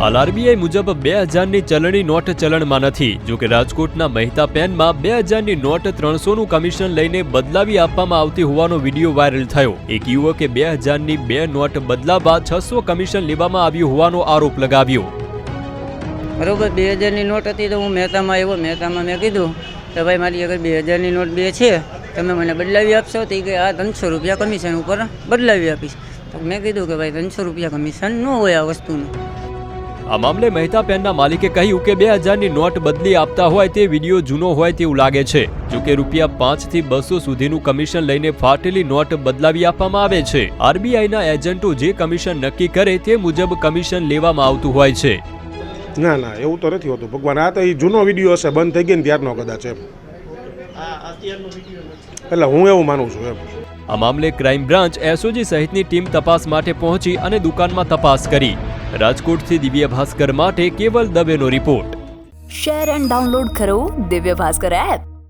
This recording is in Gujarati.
હાલ આરબીઆઈ મુજબ બે હજારની ચલણી નોટ ચલણમાં નથી જો કે રાજકોટના મહેતા પેનમાં બે હજારની નોટ ત્રણસોનું કમિશન લઈને બદલાવી આપવામાં આવતી હોવાનો વીડિયો વાયરલ થયો. એક યુવકે બે હજારની બે નોટ બદલાવવા છસો કમિશન લેવામાં આવ્યું હોવાનો આરોપ લગાવ્યો. બરોબર, બે હજારની નોટ હતી તો હું મહેતામાં આવ્યો. મહેતામાં મેં કીધું કે ભાઈ, મારી આગળ બે હજારની નોટ બે છે. તમે મને બદલાવી આપશો? તો કે આ ત્રણસો રૂપિયા કમિશન ઉપર બદલાવી આપીશ. તો મેં કીધું કે ભાઈ, ત્રણસો રૂપિયા કમિશન ન હોય આ વસ્તુનું. આ મામલે મહેતા પેનના માલિકે કહ્યું કે બે હજારની નોટ બદલી આપતા હોય તે વીડિયો જૂનો હોય તેવું લાગે છે જો કે રૂપિયા પાંચથી બસો સુધીનું કમિશન લઈને ફાટેલી નોટ બદલાવી આપવામાં આવે છે. આરબીઆઈના એજન્ટો જે કમિશન નક્કી કરે તે મુજબ કમિશન લેવામાં આવતું હોય છે. ના ના એવું તો નથી હોતું. ભગવાન આ તો એ જૂનો વીડિયો હશે બંધ થઈ ગયો ને ત્યારનો કદાચ એમ. એટલે હું એવું માનું છું એમ. આ મામલે ક્રાઇમ બ્રાન્ચ એસઓજી સહિતની ટીમ તપાસ માટે પહોંચી અને દુકાનમાં તપાસ કરી. રાજકોટથી દિવ્ય ભાસ્કર માટે કેવલ દવેનો રિપોર્ટ. શેર એન્ડ ડાઉનલોડ કરો દિવ્ય ભાસ્કર એપ.